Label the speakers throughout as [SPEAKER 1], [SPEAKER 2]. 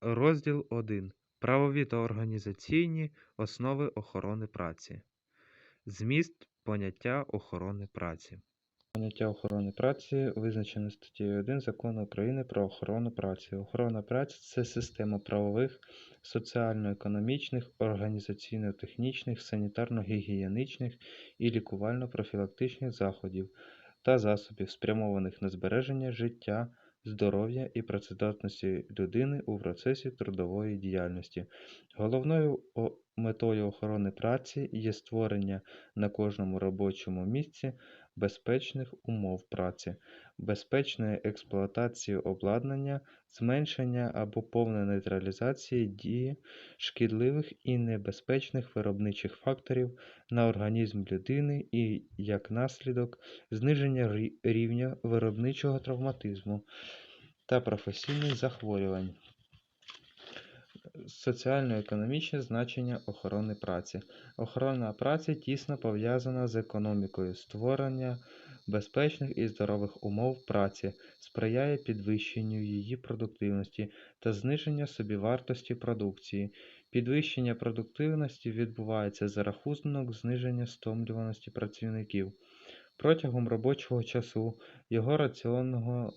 [SPEAKER 1] Розділ 1. Правові та організаційні основи охорони праці. Зміст поняття охорони праці. Поняття охорони праці визначене статтею 1 Закону України про охорону праці. Охорона праці це система правових, соціально-економічних, організаційно-технічних, санітарно-гігієнічних і лікувально-профілактичних заходів та засобів, спрямованих на збереження життя, здоров'я і працездатності людини у процесі трудової діяльності. Головною метою охорони праці є створення на кожному робочому місці безпечних умов праці, безпечної експлуатації обладнання, зменшення або повна нейтралізації дії шкідливих і небезпечних виробничих факторів на організм людини і, як наслідок, зниження рівня виробничого травматизму та професійних захворювань. Соціально-економічне значення охорони праці. Охорона праці тісно пов'язана з економікою. Створення безпечних і здорових умов праці сприяє підвищенню її продуктивності та зниженню собівартості продукції. Підвищення продуктивності відбувається за рахунок зниження стомлюваності працівників. Протягом робочого часу його раціонного,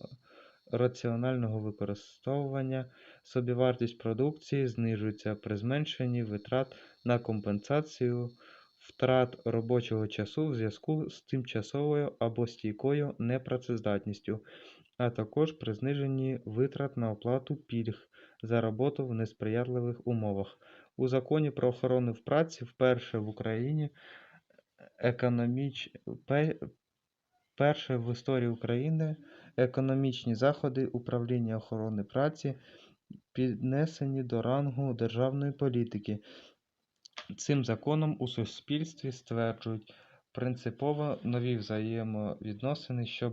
[SPEAKER 1] раціонального використовування собівартість продукції знижується при зменшенні витрат на компенсацію втрат робочого часу в зв'язку з тимчасовою або стійкою непрацездатністю, а також при зниженні витрат на оплату пільг за роботу в несприятливих умовах. У Законі про охорону в праці вперше в Україні економіч... перше в історії України економічні заходи управління охорони праці піднесені до рангу державної політики. Цим законом у суспільстві стверджують принципово нові взаємовідносини, що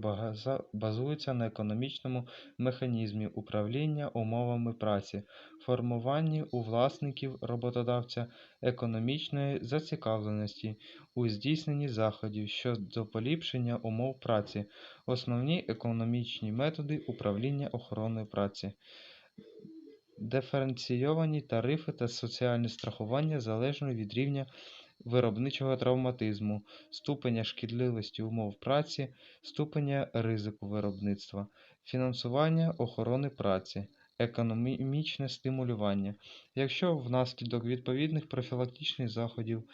[SPEAKER 1] базуються на економічному механізмі управління умовами праці, формуванні у власників роботодавця економічної зацікавленості у здійсненні заходів щодо поліпшення умов праці, основні економічні методи управління охороною праці. Диференційовані тарифи та соціальне страхування залежно від рівня виробничого травматизму, ступеня шкідливості умов праці, ступеня ризику виробництва, фінансування охорони праці, економічне стимулювання. Якщо внаслідок відповідних профілактичних заходів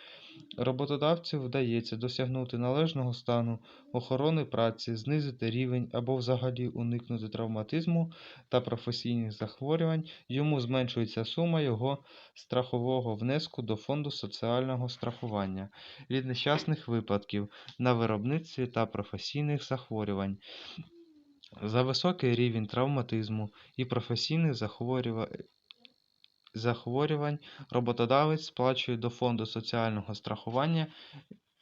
[SPEAKER 1] роботодавцю вдається досягнути належного стану охорони праці, знизити рівень або взагалі уникнути травматизму та професійних захворювань, йому зменшується сума його страхового внеску до фонду соціального страхування від нещасних випадків на виробництві та професійних захворювань. За високий рівень травматизму і професійних захворювань роботодавець сплачує до фонду соціального страхування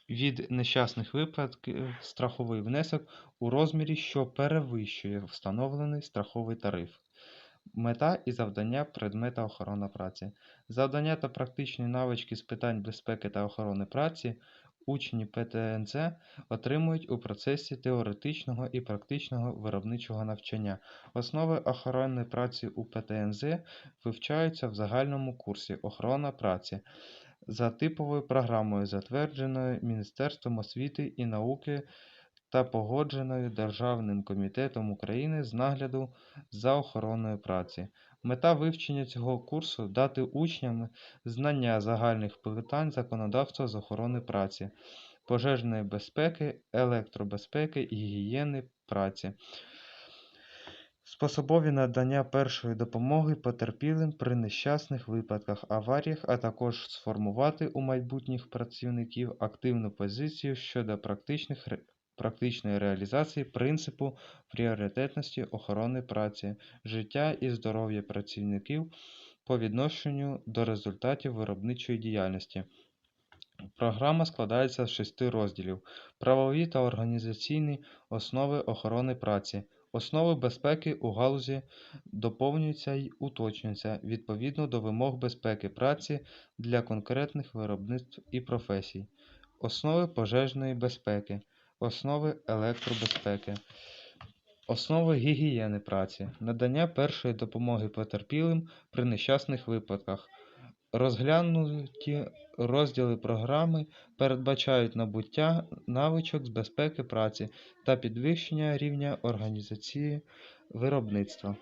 [SPEAKER 1] від нещасних випадків страховий внесок у розмірі, що перевищує встановлений страховий тариф. Мета і завдання предмета охорона праці. Завдання та практичні навички з питань безпеки та охорони праці учні ПТНЗ отримують у процесі теоретичного і практичного виробничого навчання. Основи охорони праці у ПТНЗ вивчаються в загальному курсі охорона праці за типовою програмою, затвердженою Міністерством освіти і науки та погодженою Державним комітетом України з нагляду за охороною праці. Мета вивчення цього курсу дати учням знання загальних питань законодавства з охорони праці, пожежної безпеки, електробезпеки і гігієни праці. Способові надання першої допомоги потерпілим при нещасних випадках, аваріях, а також сформувати у майбутніх працівників активну позицію щодо практичних практичної реалізації принципу пріоритетності охорони праці, життя і здоров'я працівників по відношенню до результатів виробничої діяльності. Програма складається з шести розділів: правові та організаційні основи охорони праці. Основи безпеки у галузі доповнюються й уточнюються відповідно до вимог безпеки праці для конкретних виробництв і професій, основи пожежної безпеки, основи електробезпеки. Основи гігієни праці, надання першої допомоги потерпілим при нещасних випадках. Розглянуті розділи програми передбачають набуття навичок з безпеки праці та підвищення рівня організації виробництва.